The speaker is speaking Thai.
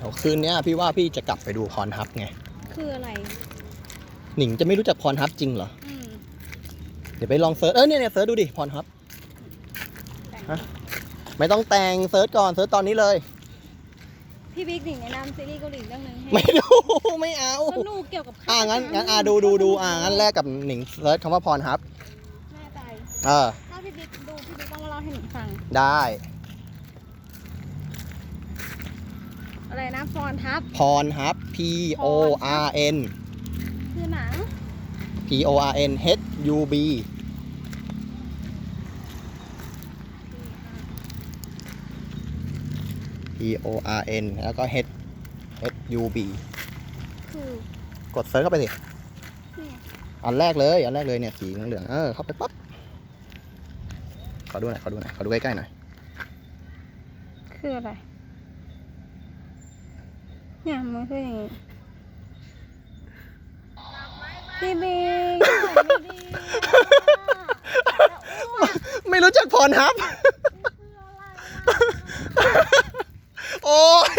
เดี๋ยวคืนเนี้ยพี่ว่าพี่จะกลับไปดูพรฮับไง คืออะไร หนิงจะไม่รู้จักพรฮับจริงเหรอ อืมเดี๋ยวไปลองเซิร์ช เออเนี่ยเนี่ยเซิร์ชดูดิพรฮับ ฮะ ไม่ต้องแต่งเซิร์ชก่อนเซิร์ชตอนนี้เลย พี่บิ๊กหนิงแนะนำซีรีส์เกาหลีเรื่องหนึงให้ไม่ดู ไม่เอา สนุกเกี่ยวกับอ่างั้นงั้นอ่าดูดูดูอ่างั้นแรกกับหนิงเซิร์ชคำว่าพรฮับแน่ใจเออ ถ้าพี่บิ๊กดูพี่บิ๊กต้องมาเล่าให้หนิงฟัง ได้ อะไรนะฟอนทับ พรฮับ P O R N คือหนัง P O R N H U B P O R N แล้วก็ H H U B คือกดเซิร์ชเข้าไปสิ เนี่ยอันแรกเลย อันแรกเลยเนี่ยสีเหลืองๆเออเข้าไปปั๊บขอดูหน่อยขอดูหน่อยขอดูใกล้ๆหน่อย คืออะไร เนี่ยมันคืออย่างนี้พี่บีไม่รู้จักพรฮับ โอ้ย